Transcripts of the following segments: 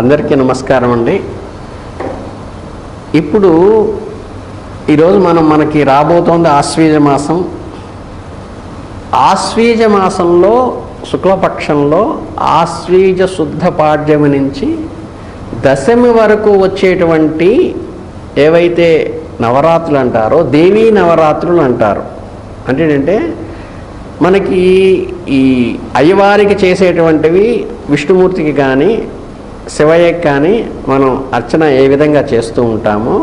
అందరికీ నమస్కారం అండి. ఇప్పుడు ఈరోజు మనం మనకి రాబోతోంది ఆశ్వీజ మాసం. ఆశ్వీజ మాసంలో శుక్లపక్షంలో ఆశ్వీజ శుద్ధ పాడ్యమి నుంచి దశమి వరకు వచ్చేటువంటి ఏవైతే నవరాత్రులు అంటారో దేవీ నవరాత్రులు అంటారు. అంటే ఏంటంటే మనకి ఈ అయ్యవారికి చేసేటువంటివి విష్ణుమూర్తికి కానీ శివయ్య కానీ మనం అర్చన ఏ విధంగా చేస్తూ ఉంటామో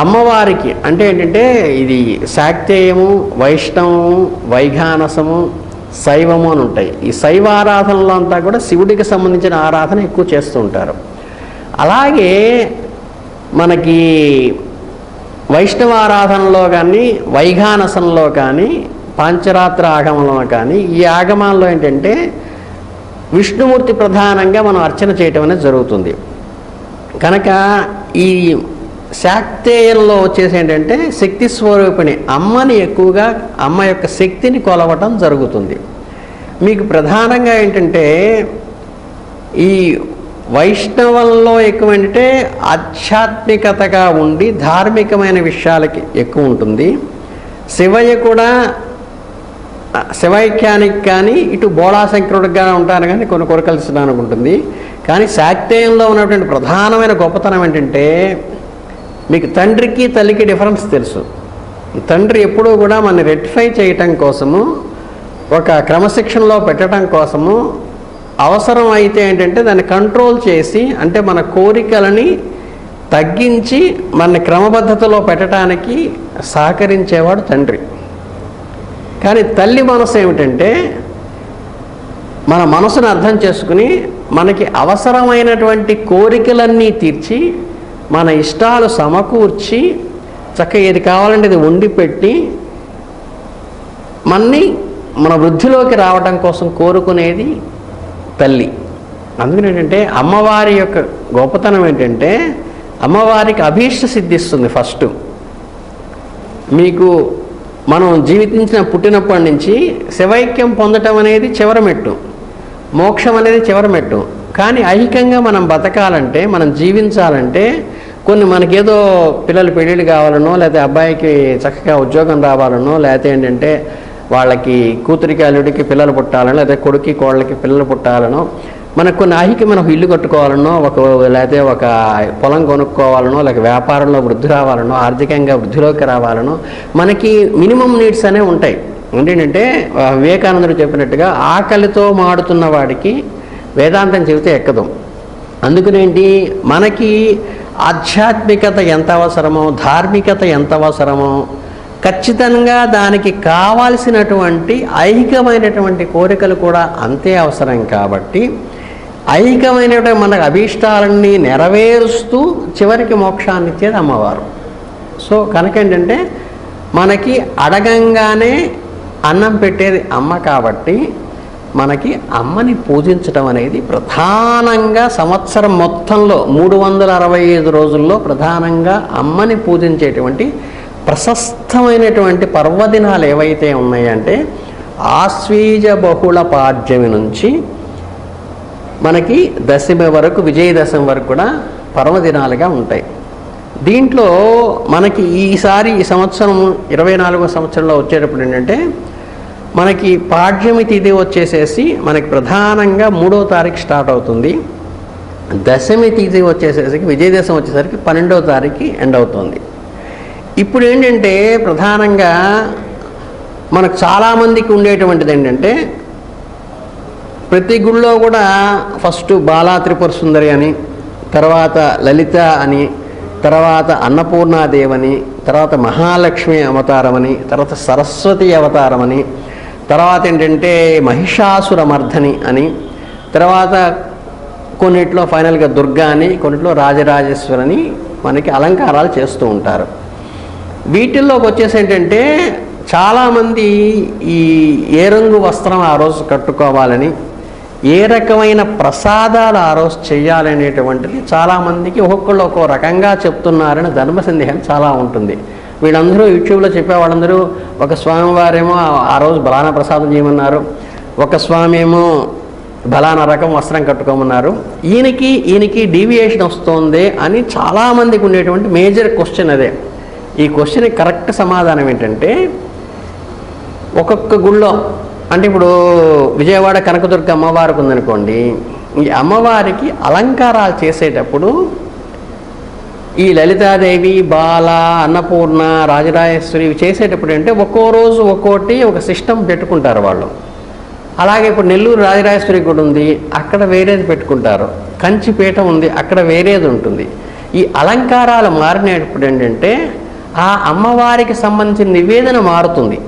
అమ్మవారికి అంటే ఏంటంటే ఇది శాక్తేయము వైష్ణవము వైఘానసము శైవము అని ఉంటాయి. ఈ శైవ ఆరాధనలో అంతా కూడా శివుడికి సంబంధించిన ఆరాధన ఎక్కువ చేస్తూ ఉంటారు. అలాగే మనకి వైష్ణవ ఆరాధనలో కానీ వైఘానసంలో కానీ పాంచరాత్ర ఆగమంలో కానీ ఈ ఆగమాల్లో ఏంటంటే విష్ణుమూర్తి ప్రధానంగా మనం అర్చన చేయటం అనేది జరుగుతుంది. కనుక ఈ శాక్తేయంలో వచ్చేసి ఏంటంటే శక్తి స్వరూపిణి అమ్మని ఎక్కువగా అమ్మ యొక్క శక్తిని కొలవటం జరుగుతుంది. మీకు ప్రధానంగా ఏంటంటే ఈ వైష్ణవంలో ఎక్కువ ఏంటంటే ఆధ్యాత్మికతగా ఉండి ధార్మికమైన విషయాలకి ఎక్కువ ఉంటుంది. శివయ్య కూడా శివైక్యానికి కానీ ఇటు బోళాశంకరుడిగా ఉంటాను కానీ కొన్ని కొరకలిసడానికి ఉంటుంది కానీ శాక్తేయంలో ఉన్నటువంటి ప్రధానమైన గొప్పతనం ఏంటంటే మీకు తండ్రికి తల్లికి డిఫరెన్స్ తెలుసు. ఈ తండ్రి ఎప్పుడూ కూడా మన రెక్టిఫై చేయటం కోసము ఒక క్రమశిక్షణలో పెట్టడం కోసము అవసరం అయితే ఏంటంటే దాన్ని కంట్రోల్ చేసి అంటే మన కోరికలని తగ్గించి మన క్రమబద్ధతలో పెట్టడానికి సహకరించేవాడు తండ్రి. కానీ తల్లి మనసు ఏమిటంటే మన మనసును అర్థం చేసుకుని మనకి అవసరమైనటువంటి కోరికలన్నీ తీర్చి మన ఇష్టాలు సమకూర్చి చక్కగా ఏది కావాలంటే ఇది వండి పెట్టి మన్ని మన వృద్ధిలోకి రావడం కోసం కోరుకునేది తల్లి. అందుకని ఏంటంటే అమ్మవారి యొక్క గొప్పతనం ఏంటంటే అమ్మవారికి అభీష్ట సిద్ధిస్తుంది ఫస్ట్. మీకు మనం జీవించిన పుట్టినప్పటి నుంచి శివైక్యం పొందటం అనేది చివరమెట్టు. మోక్షం అనేది చివరమెట్టు. కానీ ఐహికంగా మనం బతకాలంటే మనం జీవించాలంటే కొన్ని మనకేదో పిల్లలు పెళ్ళిళ్ళు కావాలనో లేకపోతే అబ్బాయికి చక్కగా ఉద్యోగం రావాలనో లేకపోతే ఏంటంటే వాళ్ళకి కూతురికి అల్లుడికి పిల్లలు పుట్టాలనో లేకపోతే కొడుక్కి కోళ్ళకి పిల్లలు పుట్టాలనో మనకు కొన్ని ఆహికి ఒక ఇల్లు కట్టుకోవాలనో ఒక లేకపోతే ఒక పొలం కొనుక్కోవాలనో లేక వ్యాపారంలో వృద్ధి రావాలనో ఆర్థికంగా వృద్ధిలోకి రావాలనో మనకి మినిమం నీడ్స్ అనేవి ఉంటాయి. ఏంటంటే వివేకానందుడు చెప్పినట్టుగా ఆకలితో మాడుతున్న వాడికి వేదాంతం చెబితే ఎక్కదు. అందుకనేంటి మనకి ఆధ్యాత్మికత ఎంత అవసరమో ధార్మికత ఎంత అవసరమో ఖచ్చితంగా దానికి కావాల్సినటువంటి ఐహికమైనటువంటి కోరికలు కూడా అంతే అవసరం కాబట్టి ఐకమైనటువంటి మన అభీష్టాలన్నీ నెరవేరుస్తూ చివరికి మోక్షాన్ని ఇచ్చేది అమ్మవారు. సో కనుక ఏంటంటే మనకి అడగంగానే అన్నం పెట్టేది అమ్మ కాబట్టి మనకి అమ్మని పూజించడం అనేది ప్రధానంగా సంవత్సరం మొత్తంలో మూడు వందల అరవై ఐదు రోజుల్లో ప్రధానంగా అమ్మని పూజించేటువంటి ప్రశస్తమైనటువంటి పర్వదినాలు ఏవైతే ఉన్నాయంటే ఆశ్వీజ బహుళ పాడ్యమి నుంచి మనకి దశమి వరకు విజయదశమి వరకు కూడా పర్వదినాలుగా ఉంటాయి. దీంట్లో మనకి ఈసారి ఈ సంవత్సరం ఇరవై నాలుగో సంవత్సరంలో వచ్చేటప్పుడు ఏంటంటే మనకి పాడ్యమి తిథి వచ్చేసేసి మనకి ప్రధానంగా మూడో తారీఖు స్టార్ట్ అవుతుంది. దశమి తిథి వచ్చేసేసరికి విజయదశమి వచ్చేసరికి పన్నెండవ తారీఖు ఎండ్ అవుతుంది. ఇప్పుడు ఏంటంటే ప్రధానంగా మనకు చాలామందికి ఉండేటువంటిది ఏంటంటే ప్రతి గుళ్ళో కూడా ఫస్ట్ బాలా త్రిపుర సుందరి అని తర్వాత లలిత అని తర్వాత అన్నపూర్ణాదేవని తర్వాత మహాలక్ష్మి అవతారమని తర్వాత సరస్వతి అవతారమని తర్వాత ఏంటంటే మహిషాసురమర్ధని అని తర్వాత కొన్నిట్లో ఫైనల్గా దుర్గా అని కొన్నిట్లో రాజరాజేశ్వరని మనకి అలంకారాలు చేస్తూ ఉంటారు. వీటిల్లోకి వచ్చేసి ఏంటంటే చాలామంది ఈ ఏ రంగు వస్త్రం ఆ రోజు కట్టుకోవాలని ఏ రకమైన ప్రసాదాలు ఆ రోజు చేయాలనేటువంటిది చాలామందికి ఒక్కొక్కళ్ళు ఒక్కో రకంగా చెప్తున్నారని ధర్మ సందేహం చాలా ఉంటుంది. వీళ్ళందరూ యూట్యూబ్లో చెప్పే వాళ్ళందరూ ఒక స్వామివారేమో ఆ- ఆ రోజు బలాన ప్రసాదం చేయమన్నారు ఒక స్వామి ఏమో బలానా రకం వస్త్రం కట్టుకోమన్నారు ఈయనకి ఈయనకి డీవియేషన్ వస్తుంది అని చాలామందికి ఉండేటువంటి మేజర్ క్వశ్చన్ అదే. ఈ క్వశ్చన్ కరెక్ట్ సమాధానం ఏంటంటే ఒక్కొక్క గుళ్ళో అంటే ఇప్పుడు విజయవాడ కనకదుర్గ అమ్మవారికి ఉందనుకోండి ఈ అమ్మవారికి అలంకారాలు చేసేటప్పుడు ఈ లలితాదేవి బాల అన్నపూర్ణ రాజరాజేశ్వరి ఇవి చేసేటప్పుడు అంటే ఒక్కో రోజు ఒక్కోటి ఒక సిస్టమ్ పెట్టుకుంటారు వాళ్ళు. అలాగే ఇప్పుడు నెల్లూరు రాజరాజేశ్వరి గుడి ఉంది అక్కడ వేరేది పెట్టుకుంటారు. కంచిపీఠ ఉంది అక్కడ వేరేది ఉంటుంది. ఈ అలంకారాలు మారినప్పుడు ఏంటంటే ఆ అమ్మవారికి సంబంధించిన నివేదన మారుతుంది.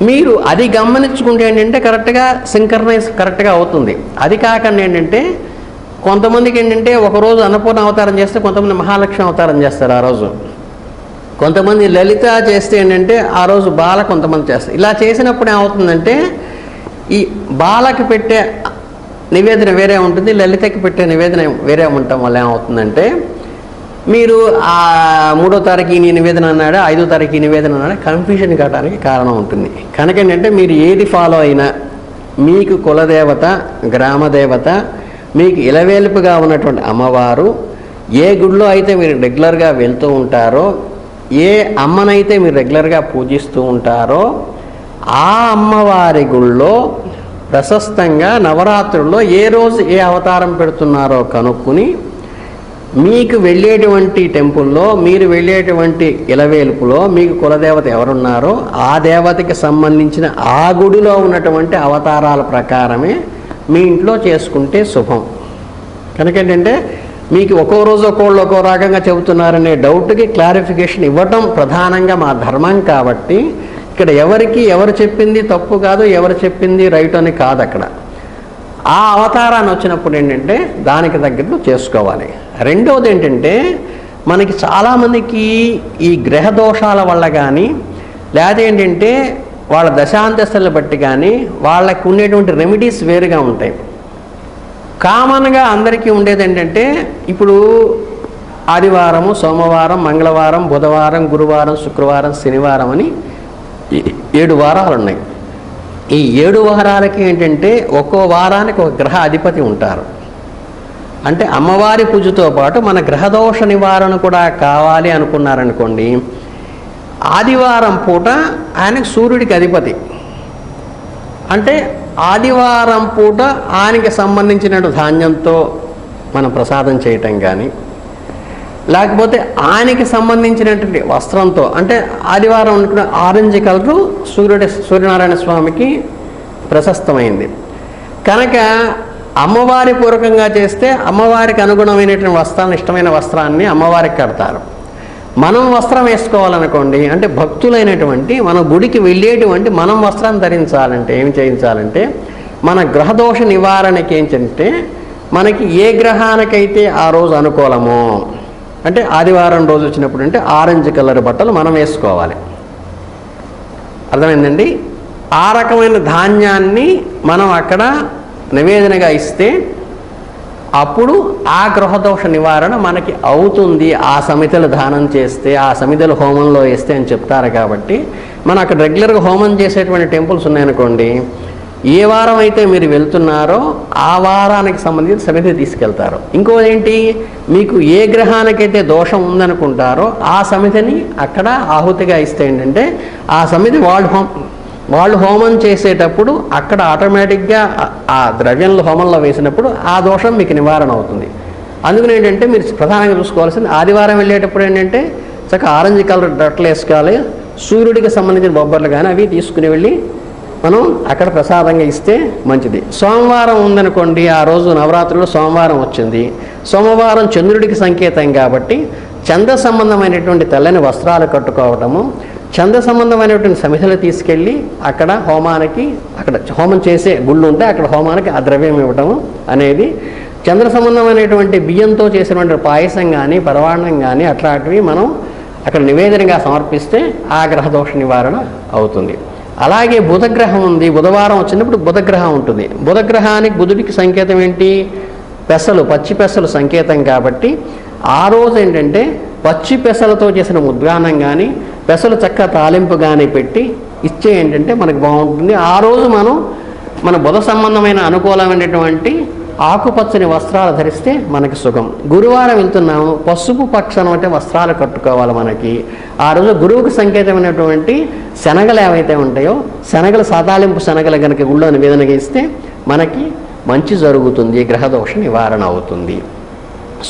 మీరు అది గమనించుకుంటే ఏంటంటే కరెక్ట్గా సింకర్నైజ్ కరెక్ట్గా అవుతుంది. అది కాకుండా ఏంటంటే కొంతమందికి ఏంటంటే ఒకరోజు అన్నపూర్ణ అవతారం చేస్తే కొంతమంది మహాలక్ష్మి అవతారం చేస్తారు ఆ రోజు. కొంతమంది లలిత చేస్తే ఏంటంటే ఆ రోజు బాల కొంతమంది చేస్తారు. ఇలా చేసినప్పుడు ఏమవుతుందంటే ఈ బాలకి పెట్టే నివేదన వేరే ఉంటుంది లలితకి పెట్టే నివేదన వేరే ఉండటం వల్ల ఏమవుతుందంటే మీరు ఆ మూడో తారీఖు ఈ నివేదన అన్నాడు ఐదో తారీఖు ఈ నివేదన అన్నాడు కన్ఫ్యూజన్ కావడానికి కారణం ఉంటుంది. కనుక ఏంటంటే మీరు ఏది ఫాలో అయినా మీకు కులదేవత గ్రామదేవత మీకు ఇలవేలుపుగా ఉన్నటువంటి అమ్మవారు ఏ గుడిలో అయితే మీరు రెగ్యులర్గా వెళ్తూ ఉంటారో ఏ అమ్మనైతే మీరు రెగ్యులర్గా పూజిస్తూ ఉంటారో ఆ అమ్మవారి గుళ్ళో ప్రశస్తంగా నవరాత్రుల్లో ఏ రోజు ఏ అవతారం పెడుతున్నారో కనుక్కుని మీకు వెళ్ళేటువంటి టెంపుల్లో మీరు వెళ్ళేటువంటి ఇలవేలుపులో మీకు కులదేవత ఎవరున్నారో ఆ దేవతకి సంబంధించిన ఆ గుడిలో ఉన్నటువంటి అవతారాల ప్రకారమే మీ ఇంట్లో చేసుకుంటే శుభం. కనుక ఏంటంటే మీకు ఒక్కో రోజు ఒక్కోళ్ళు ఒక్కో రకంగా చెబుతున్నారనే డౌట్కి క్లారిఫికేషన్ ఇవ్వటం ప్రధానంగా మా ధర్మం కాబట్టి ఇక్కడ ఎవరికి ఎవరు చెప్పింది తప్పు కాదు ఎవరు చెప్పింది రైట్ అని కాదు అక్కడ ఆ అవతారాన్ని వచ్చినప్పుడు ఏంటంటే దానికి తగ్గట్టు చేసుకోవాలి. రెండవది ఏంటంటే మనకి చాలామందికి ఈ గ్రహ దోషాల వల్ల కానీ లేదా ఏంటంటే వాళ్ళ దశాంతస్తులను బట్టి కానీ వాళ్ళకి ఉండేటువంటి రెమెడీస్ వేరుగా ఉంటాయి. కామన్గా అందరికీ ఉండేది ఏంటంటే ఇప్పుడు ఆదివారము సోమవారం మంగళవారం బుధవారం గురువారం శుక్రవారం శనివారం అని ఏడు వారాలు ఉన్నాయి. ఈ ఏడు వారాలకి ఏంటంటే ఒక్కో వారానికి ఒక గ్రహ అధిపతి ఉంటారు. అంటే అమ్మవారి పూజతో పాటు మన గ్రహదోష నివారణ కూడా కావాలి అనుకున్నారనుకోండి ఆదివారం పూట ఆయనకు సూర్యుడికి అధిపతి. అంటే ఆదివారం పూట ఆయనకి సంబంధించిన ధాన్యంతో మనం ప్రసాదం చేయటం కానీ లేకపోతే ఆయనకి సంబంధించినటువంటి వస్త్రంతో అంటే ఆదివారం ఉన్నటువంటి ఆరెంజ్ కలరు సూర్యుడి సూర్యనారాయణ స్వామికి ప్రశస్తమైంది. కనుక అమ్మవారి పూర్వకంగా చేస్తే అమ్మవారికి అనుగుణమైనటువంటి వస్త్రాన్ని ఇష్టమైన వస్త్రాన్ని అమ్మవారికి కడతారు. మనం వస్త్రం వేసుకోవాలనుకోండి అంటే భక్తులైనటువంటి మన గుడికి వెళ్ళేటువంటి మనం వస్త్రం ధరించాలంటే ఏం చేయించాలంటే మన గ్రహదోష నివారణకి ఏంటంటే మనకి ఏ గ్రహానికైతే ఆ రోజు అనుకూలమో అంటే ఆదివారం రోజు వచ్చినప్పుడు అంటే ఆరెంజ్ కలర్ బట్టలు మనం వేసుకోవాలి. అర్థమైందండి? ఆ రకమైన ధాన్యాన్ని మనం అక్కడ నివేదనగా ఇస్తే అప్పుడు ఆ గ్రహదోష నివారణ మనకి అవుతుంది. ఆ సమితలు దానం చేస్తే ఆ సమితలు హోమంలో వేస్తే అని చెప్తారు కాబట్టి మనం అక్కడ రెగ్యులర్గా హోమం చేసేటువంటి టెంపుల్స్ ఉన్నాయనుకోండి ఏ వారం అయితే మీరు వెళ్తున్నారో ఆ వారానికి సంబంధించి సమితి తీసుకెళ్తారు. ఇంకోదేంటి? మీకు ఏ గ్రహానికైతే దోషం ఉందనుకుంటారో ఆ సమితిని అక్కడ ఆహుతిగా ఇస్తే ఏంటంటే ఆ సమితి వాళ్ళు హోం వాళ్ళు హోమం చేసేటప్పుడు అక్కడ ఆటోమేటిక్గా ఆ- ఆ ద్రవ్యంలో హోమంలో వేసినప్పుడు ఆ దోషం మీకు నివారణ అవుతుంది. అందుకని ఏంటంటే మీరు ప్రధానంగా చూసుకోవాల్సింది ఆదివారం వెళ్ళేటప్పుడు ఏంటంటే చక్కగా ఆరెంజ్ కలర్ బట్టలు వేసుకోవాలి. సూర్యుడికి సంబంధించిన బొబ్బర్లు కానీ అవి తీసుకుని వెళ్ళి మనం అక్కడ ప్రసాదంగా ఇస్తే మంచిది. సోమవారం ఉందనుకోండి ఆ రోజు నవరాత్రులు సోమవారం వచ్చింది. సోమవారం చంద్రుడికి సంకేతం కాబట్టి చంద్ర సంబంధమైనటువంటి తెల్లని వస్త్రాలు కట్టుకోవటము చంద్ర సంబంధమైనటువంటి సమిధలు తీసుకెళ్ళి అక్కడ హోమానికి అక్కడ హోమం చేసే గుళ్ళు ఉంటే అక్కడ హోమానికి ఆ ద్రవ్యం ఇవ్వటము అనేది చంద్ర సంబంధమైనటువంటి బియ్యంతో చేసినటువంటి పాయసం కానీ పరవాణం కానీ అట్లాంటివి మనం అక్కడ నివేదనగా సమర్పిస్తే ఆ గ్రహదోష నివారణ అవుతుంది. అలాగే బుధగ్రహం ఉంది. బుధవారం వచ్చినప్పుడు బుధగ్రహం ఉంటుంది. బుధగ్రహానికి బుధుడికి సంకేతం ఏంటి? పెసలు పచ్చి పెసలు సంకేతం కాబట్టి ఆ రోజు ఏంటంటే పచ్చి పెసలతో చేసిన ఉద్గానం కానీ పెసలు చక్క తాలింపు కానీ పెట్టి ఇచ్చే ఏంటంటే మనకు బాగుంటుంది. ఆ రోజు మనం మన బుధ సంబంధమైన అనుకూలమైనటువంటి ఆకుపచ్చని వస్త్రాలు ధరిస్తే మనకి సుఖం. గురువారం వెళ్తున్నాము పసుపు పక్షం అంటే వస్త్రాలు కట్టుకోవాలి మనకి. ఆ రోజు గురువుకు సంకేతమైనటువంటి శనగలు ఏవైతే ఉంటాయో శనగలు సదాలింపు శనగలు కనుక గుళ్ళో నివేదనగా ఇస్తే మనకి మంచి జరుగుతుంది గ్రహదోష నివారణ అవుతుంది.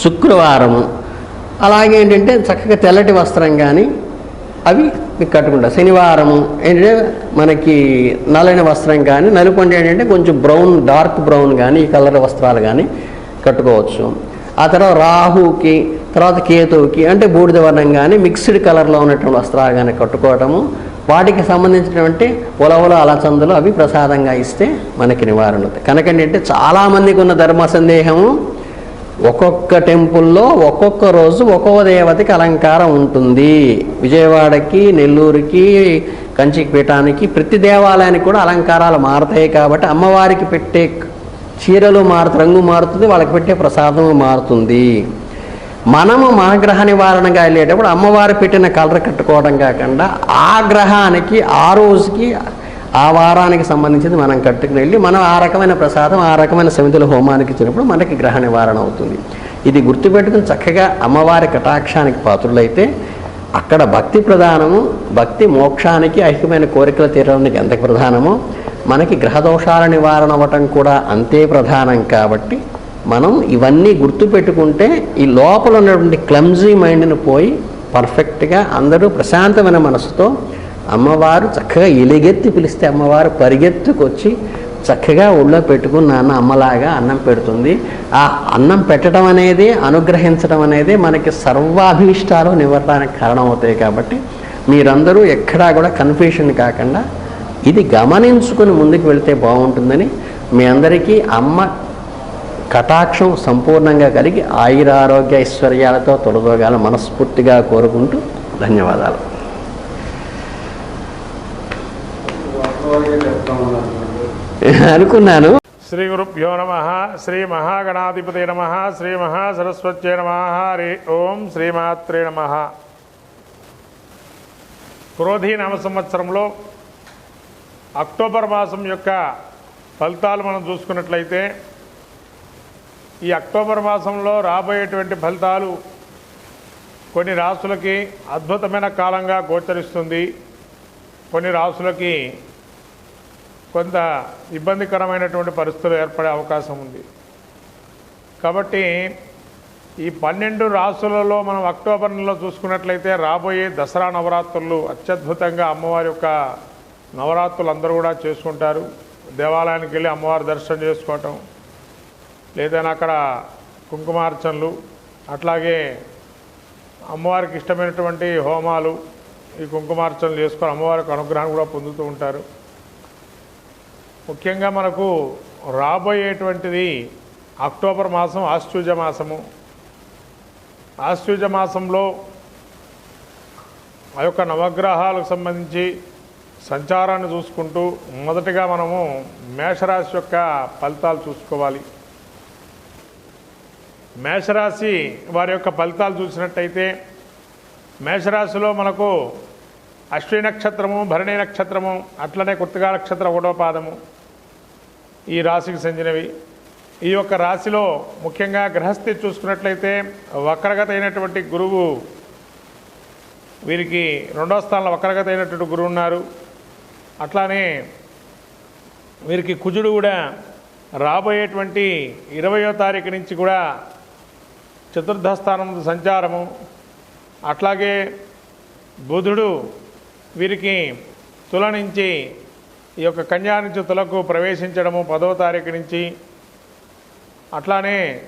శుక్రవారము అలాగే ఏంటంటే చక్కగా తెల్లటి వస్త్రం కానీ అవి మీకు కట్టుకుంటారు శనివారము ఏంటంటే మనకి నల్లని వస్త్రం కానీ నలుపు ఏంటంటే కొంచెం బ్రౌన్ డార్క్ బ్రౌన్ కానీ ఈ కలర్ వస్త్రాలు కానీ కట్టుకోవచ్చు. ఆ తర్వాత రాహుకి తర్వాత కేతువుకి అంటే బూడిద వర్ణం కానీ మిక్స్డ్ కలర్లో ఉన్నటువంటి వస్త్రాలు కానీ కట్టుకోవటము. వాటికి సంబంధించినటువంటి ఉలవలు అలచందులు అవి ప్రసాదంగా ఇస్తే మనకి నివారణ అవుతాయి. కనుక ఏంటంటే చాలామందికి ఉన్న ధర్మ సందేహము ఒక్కొక్క టెంపుల్లో ఒక్కొక్క రోజు ఒక్కొక్క దేవతకి అలంకారం ఉంటుంది. విజయవాడకి నెల్లూరుకి కంచికి పీఠానికి ప్రతి దేవాలయానికి కూడా అలంకారాలు మారుతాయి కాబట్టి అమ్మవారికి పెట్టే చీరలు మారుతు రంగు మారుతుంది వాళ్ళకి పెట్టే ప్రసాదము మారుతుంది. మనము మన గ్రహ నివారణగా వెళ్ళేటప్పుడు అమ్మవారు పెట్టిన కలర్ కట్టుకోవడం కాకుండా ఆ గ్రహానికి ఆ రోజుకి ఆ వారానికి సంబంధించింది మనం కట్టుకుని వెళ్ళి మనం ఆ రకమైన ప్రసాదం ఆ రకమైన సమితుల హోమానికి ఇచ్చినప్పుడు మనకి గ్రహ నివారణ అవుతుంది. ఇది గుర్తుపెట్టుకుని చక్కగా అమ్మవారి కటాక్షానికి పాత్రులైతే అక్కడ భక్తి ప్రధానము భక్తి మోక్షానికి ఐక్యమైన కోరికలు తీరడానికి ఎంత ప్రధానమో మనకి గ్రహదోషాల నివారణ అవ్వటం కూడా అంతే ప్రధానం కాబట్టి మనం ఇవన్నీ గుర్తుపెట్టుకుంటే ఈ లోపల ఉన్నటువంటి క్లమ్జీ మైండ్ని పోయి పర్ఫెక్ట్గా అందరూ ప్రశాంతమైన మనసుతో అమ్మవారు చక్కగా ఎలిగెత్తి పిలిస్తే అమ్మవారు పరిగెత్తుకొచ్చి చక్కగా ఒళ్ళో పెట్టుకుని నాన్న అమ్మలాగా అన్నం పెడుతుంది. ఆ అన్నం పెట్టడం అనేది అనుగ్రహించడం అనేది మనకి సర్వాభీష్టాలు కారణం కారణమవుతాయి కాబట్టి మీరందరూ ఎక్కడా కూడా కన్ఫ్యూషన్ కాకుండా ఇది గమనించుకుని ముందుకు వెళితే బాగుంటుందని మీ అందరికీ అమ్మ కటాక్షం సంపూర్ణంగా కలిగి ఆయురారోగ్య ఐశ్వర్యాలతో తొలగోగాల మనస్ఫూర్తిగా కోరుకుంటూ ధన్యవాదాలు. అనుకున్నాను. శ్రీ గురుభ్యో నమ శ్రీ మహాగణాధిపతి నమ శ్రీ మహాసరస్వత్యే నమ హరి ఓం శ్రీమాత్రే నమ. క్రోధీ నామ సంవత్సరంలో అక్టోబర్ మాసం యొక్క ఫలితాలు మనం చూసుకున్నట్లయితే ఈ అక్టోబర్ మాసంలో రాబోయేటువంటి ఫలితాలు కొన్ని రాసులకి అద్భుతమైన కాలంగా గోచరిస్తుంది. కొన్ని రాసులకి కొంత ఇబ్బందికరమైనటువంటి పరిస్థితులు ఏర్పడే అవకాశం ఉంది. కాబట్టి ఈ పన్నెండు రాసులలో మనం అక్టోబర్ నెలలో చూసుకున్నట్లయితే రాబోయే దసరా నవరాత్రులు అత్యద్భుతంగా అమ్మవారి యొక్క నవరాత్రులు అందరూ కూడా చేసుకుంటారు. దేవాలయానికి వెళ్ళి అమ్మవారి దర్శనం చేసుకోవటం లేదైనా అక్కడ కుంకుమార్చనలు అట్లాగే అమ్మవారికి ఇష్టమైనటువంటి హోమాలు ఈ కుంకుమార్చనలు చేసుకొని అమ్మవారికి అనుగ్రహం కూడా పొందుతూ ఉంటారు. ముఖ్యంగా మనకు రాబోయేటువంటిది అక్టోబర్ మాసం ఆశ్చర్య మాసము. ఆశ్చర్య మాసంలో ఆ యొక్క నవగ్రహాలకు సంబంధించి సంచారాన్ని చూసుకుంటూ మొదటగా మనము మేషరాశి యొక్క ఫలితాలు చూసుకోవాలి. మేషరాశి వారి యొక్క ఫలితాలు చూసినట్టయితే మేషరాశిలో మనకు అశ్విని నక్షత్రము భరణి నక్షత్రము అట్లనే కుర్తిగా నక్షత్ర ఒకటో పాదము ఈ రాశికి చెందినవి. ఈ యొక్క రాశిలో ముఖ్యంగా గ్రహస్థి చూసుకున్నట్లయితే వక్రగత అయినటువంటి గురువు వీరికి రెండో స్థానంలో వక్రగత అయినటువంటి గురువు ఉన్నారు. అట్లానే వీరికి కుజుడు కూడా రాబోయేటువంటి ఇరవయో తారీఖు నుంచి కూడా చతుర్థ స్థానం సంచారము. అట్లాగే బుధుడు వీరికి తుల నుంచి ఈ యొక్క కన్యా తులకు ప్రవేశించడము పదవ తారీఖు నుంచి. అట్లానే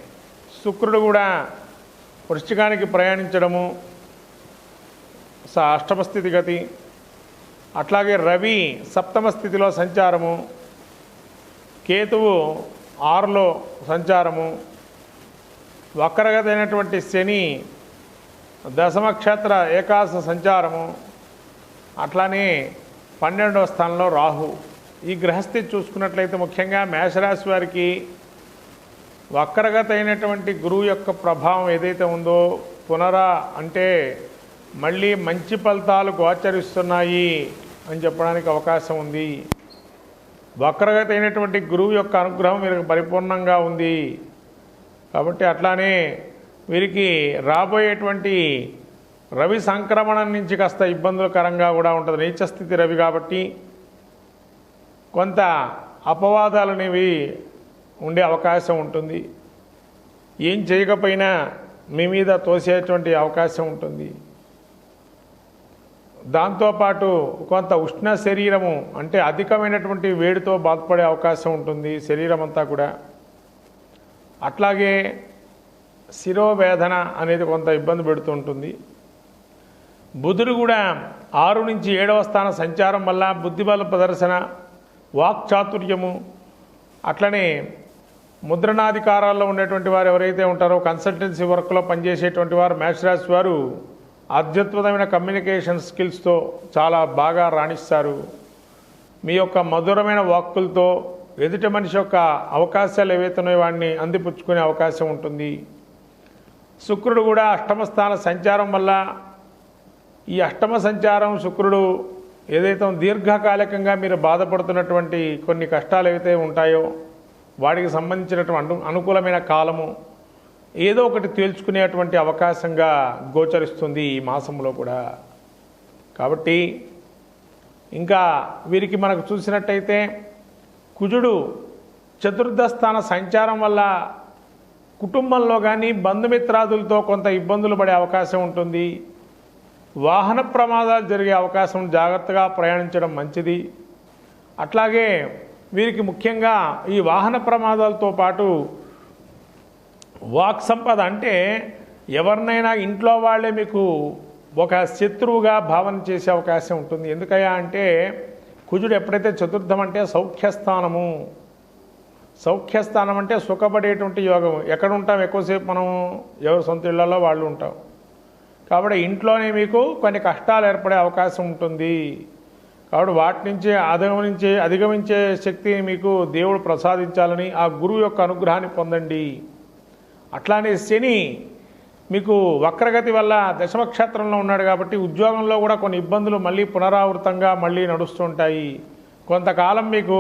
శుక్రుడు కూడా వృశ్చికానికి ప్రయాణించడము స అష్టమ స్థితి గతి. అట్లాగే రవి సప్తమ స్థితిలో సంచారము కేతువు ఆరులో సంచారము వక్రగతైనటువంటి శని దశమక్షేత్ర ఏకాశ సంచారము అట్లానే పన్నెండవ స్థానంలో రాహు. ఈ గ్రహస్థితి చూసుకున్నట్లయితే ముఖ్యంగా మేషరాశి వారికి వక్రగత అయినటువంటి గురువు యొక్క ప్రభావం ఏదైతే ఉందో పునరా అంటే మళ్ళీ మంచి ఫలితాలు గోచరిస్తున్నాయి అని చెప్పడానికి అవకాశం ఉంది. వక్రగత అయినటువంటి గురువు యొక్క అనుగ్రహం వీరికి పరిపూర్ణంగా ఉంది. కాబట్టి అట్లానే వీరికి రాబోయేటువంటి రవి సంక్రమణం నుంచి కాస్త ఇబ్బందులకరంగా కూడా ఉంటుంది. నీచస్థితి రవి కాబట్టి కొంత అపవాదాలు అనేవి ఉండే అవకాశం ఉంటుంది. ఏం చేయకపోయినా మీ మీద తోసేటువంటి అవకాశం ఉంటుంది. దాంతోపాటు కొంత ఉష్ణ శరీరము అంటే అధికమైనటువంటి వేడితో బాధపడే అవకాశం ఉంటుంది శరీరం అంతా కూడా. అట్లాగే శిరోవేదన అనేది కొంత ఇబ్బంది పెడుతూ ఉంటుంది. బుధుడు కూడా ఆరు నుంచి ఏడవ స్థాన సంచారం వల్ల బుద్ధిబల ప్రదర్శన వాక్చాతుర్యము అట్లనే ముద్రణాధికారాల్లో ఉండేటువంటి వారు ఎవరైతే ఉంటారో కన్సల్టెన్సీ వర్క్లో పనిచేసేటువంటి వారు మేషరాశి వారు అత్యద్భుతమైన కమ్యూనికేషన్ స్కిల్స్తో చాలా బాగా రాణిస్తారు. మీ యొక్క మధురమైన వాక్కులతో ఎదుటి మనిషి యొక్క అవకాశాలు ఏవైతున్నాయో వాడిని అందిపుచ్చుకునే అవకాశం ఉంటుంది. శుక్రుడు కూడా అష్టమ స్థాన సంచారం వల్ల ఈ అష్టమ సంచారం శుక్రుడు ఏదైతే దీర్ఘకాలికంగా మీరు బాధపడుతున్నటువంటి కొన్ని కష్టాలు ఏవైతే ఉంటాయో వాటికి సంబంధించినటువంటి అనుకూలమైన కాలము ఏదో ఒకటి తేల్చుకునేటువంటి అవకాశంగా గోచరిస్తుంది ఈ మాసంలో కూడా. కాబట్టి ఇంకా వీరికి మనకు చూసినట్టయితే కుజుడు చతుర్థ స్థాన సంచారం వల్ల కుటుంబంలో కానీ బంధుమిత్రాదులతో కొంత ఇబ్బందులు పడే అవకాశం ఉంటుంది. వాహన ప్రమాదాలు జరిగే అవకాశం జాగ్రత్తగా ప్రయాణించడం మంచిది. అట్లాగే వీరికి ముఖ్యంగా ఈ వాహన ప్రమాదాలతో పాటు వాక్ సంపద అంటే ఎవరినైనా ఇంట్లో వాళ్ళే మీకు ఒక శత్రువుగా భావన చేసే అవకాశం ఉంటుంది. ఎందుకయ్యా అంటే కుజుడు ఎప్పుడైతే చతుర్థం అంటే సౌఖ్యస్థానము సౌఖ్యస్థానం అంటే సుఖపడేటువంటి యోగం ఎక్కడ ఉంటాం? ఎక్కువసేపు మనం ఎవరి సొంత ఇళ్ళలో వాళ్ళు ఉంటాం. కాబట్టి ఇంట్లోనే మీకు కొన్ని కష్టాలు ఏర్పడే అవకాశం ఉంటుంది. కాబట్టి వాటి నుంచి అధిగమించే అధిగమించే శక్తిని మీకు దేవుడు ప్రసాదించాలని ఆ గురువు యొక్క అనుగ్రహాన్ని పొందండి. అట్లానే శని మీకు వక్రగతి వల్ల దశమక్షేత్రంలో ఉన్నాడు కాబట్టి ఉద్యోగంలో కూడా కొన్ని ఇబ్బందులు మళ్ళీ పునరావృతంగా మళ్ళీ నడుస్తుంటాయి. కొంతకాలం మీకు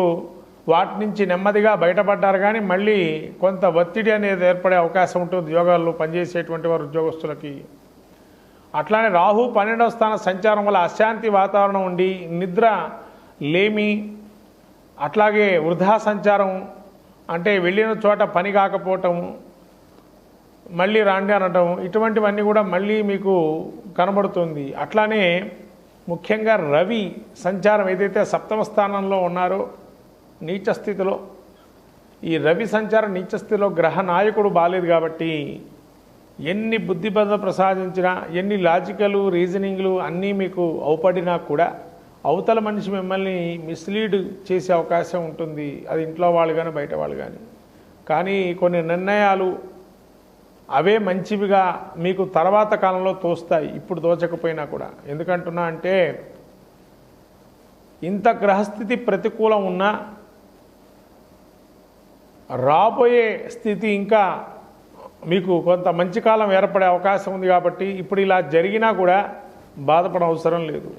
వాటి నుంచి నెమ్మదిగా బయటపడ్డారు కానీ మళ్ళీ కొంత ఒత్తిడి అనేది ఏర్పడే అవకాశం ఉంటుంది. ఉద్యోగాల్లో పనిచేసేటువంటి వారు ఉద్యోగస్తులకి. అట్లానే రాహు పన్నెండవ స్థాన సంచారం వల్ల అశాంతి వాతావరణం ఉండి నిద్ర లేమి అట్లాగే వృధా సంచారం అంటే వెళ్ళిన చోట పని కాకపోవటము మళ్ళీ రాండి అనటం ఇటువంటివన్నీ కూడా మళ్ళీ మీకు కనబడుతుంది. అట్లానే ముఖ్యంగా రవి సంచారం ఏదైతే సప్తమ స్థానంలో ఉన్నారో నీచ స్థితిలో ఈ రవి సంచారం నీచ స్థితిలో గ్రహ నాయకుడు బాలేదు కాబట్టి ఎన్ని బుద్ధిబద్ధ ప్రసాదించినా ఎన్ని లాజికలు రీజనింగ్లు అన్నీ మీకు అవుపడినా కూడా అవతల మనిషి మిమ్మల్ని మిస్లీడ్ చేసే అవకాశం ఉంటుంది. అది ఇంట్లో వాళ్ళు కానీ బయట వాళ్ళు కానీ కానీ కొన్ని నిర్ణయాలు అవే మంచివిగా మీకు తర్వాత కాలంలో తోస్తాయి. ఇప్పుడు తోచకపోయినా కూడా. ఎందుకంటున్నా అంటే ఇంత గ్రహస్థితి ప్రతికూలం ఉన్నా రాబోయే స్థితి ఇంకా మీకు కొంత మంచి కాలం ఏర్పడే అవకాశం ఉంది కాబట్టి ఇప్పుడు ఇలా జరిగినా కూడా బాధపడ అవసరం లేదు.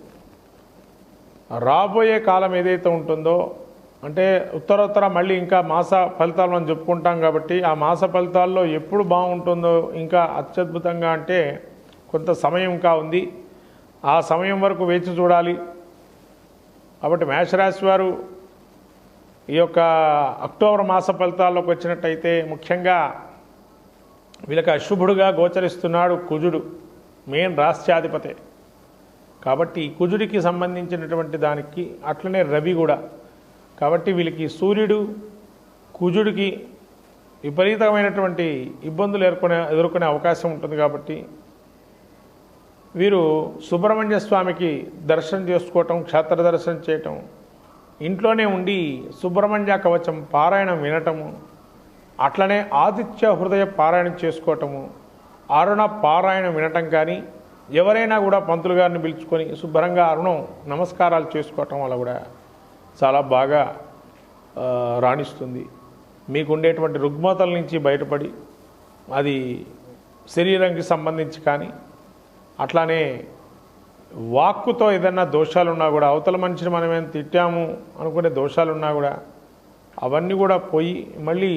రాబోయే కాలం ఏదైతే ఉంటుందో అంటే ఉత్తరోత్తర మళ్ళీ ఇంకా మాస ఫలితాలు మనం చెప్పుకుంటాం కాబట్టి ఆ మాస ఫలితాల్లో ఎప్పుడు బాగుంటుందో ఇంకా అత్యద్భుతంగా అంటే కొంత సమయం ఇంకా ఉంది. ఆ సమయం వరకు వేచి చూడాలి. కాబట్టి మేషరాశి వారు ఈ యొక్క అక్టోబర్ మాస ఫలితాల్లోకి వచ్చినట్టయితే ముఖ్యంగా వీళ్ళకి అశుభుడుగా గోచరిస్తున్నాడు కుజుడు మెయిన్ రాష్ట్రాధిపతే కాబట్టి కుజుడికి సంబంధించినటువంటి దానికి అట్లనే రవి కూడా. కాబట్టి వీళ్ళకి సూర్యుడు కుజుడికి విపరీతమైనటువంటి ఇబ్బందులు ఎదుర్కొనే ఎదుర్కొనే అవకాశం ఉంటుంది కాబట్టి వీరు సుబ్రహ్మణ్య స్వామికి దర్శనం చేసుకోవటం క్షేత్ర దర్శనం చేయటం ఇంట్లోనే ఉండి సుబ్రహ్మణ్య కవచం పారాయణం వినటము అట్లనే ఆదిత్య హృదయ పారాయణం చేసుకోవటము అరుణ పారాయణం వినటం కానీ ఎవరైనా కూడా పంతులు గారిని పిలుచుకొని శుభ్రంగా అరుణం నమస్కారాలు చేసుకోవటం వల్ల కూడా చాలా బాగా రాణిస్తుంది. మీకు ఉండేటువంటి రుగ్మతల నుంచి బయటపడి అది శరీరానికి సంబంధించి కానీ అట్లానే వాక్కుతో ఏదన్నా దోషాలు ఉన్నా కూడా అవతల మనిషిని మనం ఏం తిట్టాము అనుకునే దోషాలు ఉన్నా కూడా అవన్నీ కూడా పోయి మళ్ళీ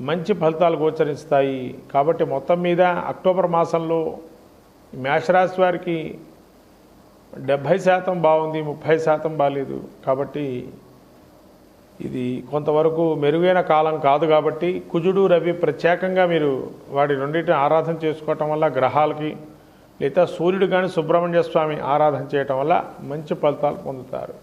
మంచి ఫలితాలు గోచరిస్తాయి. కాబట్టి మొత్తం మీద అక్టోబర్ మాసంలో మేషరాశి వారికి డెబ్భై శాతం బాగుంది ముప్పై శాతం బాగాలేదు కాబట్టి ఇది కొంతవరకు మెరుగైన కాలం కాదు కాబట్టి కుజుడు రవి ప్రత్యేకంగా మీరు వాడి రెండింటిని ఆరాధన చేసుకోవటం వల్ల గ్రహాలకి లేదా సూర్యుడు కానీ సుబ్రహ్మణ్య స్వామి ఆరాధన చేయటం వల్ల మంచి ఫలితాలు పొందుతారు.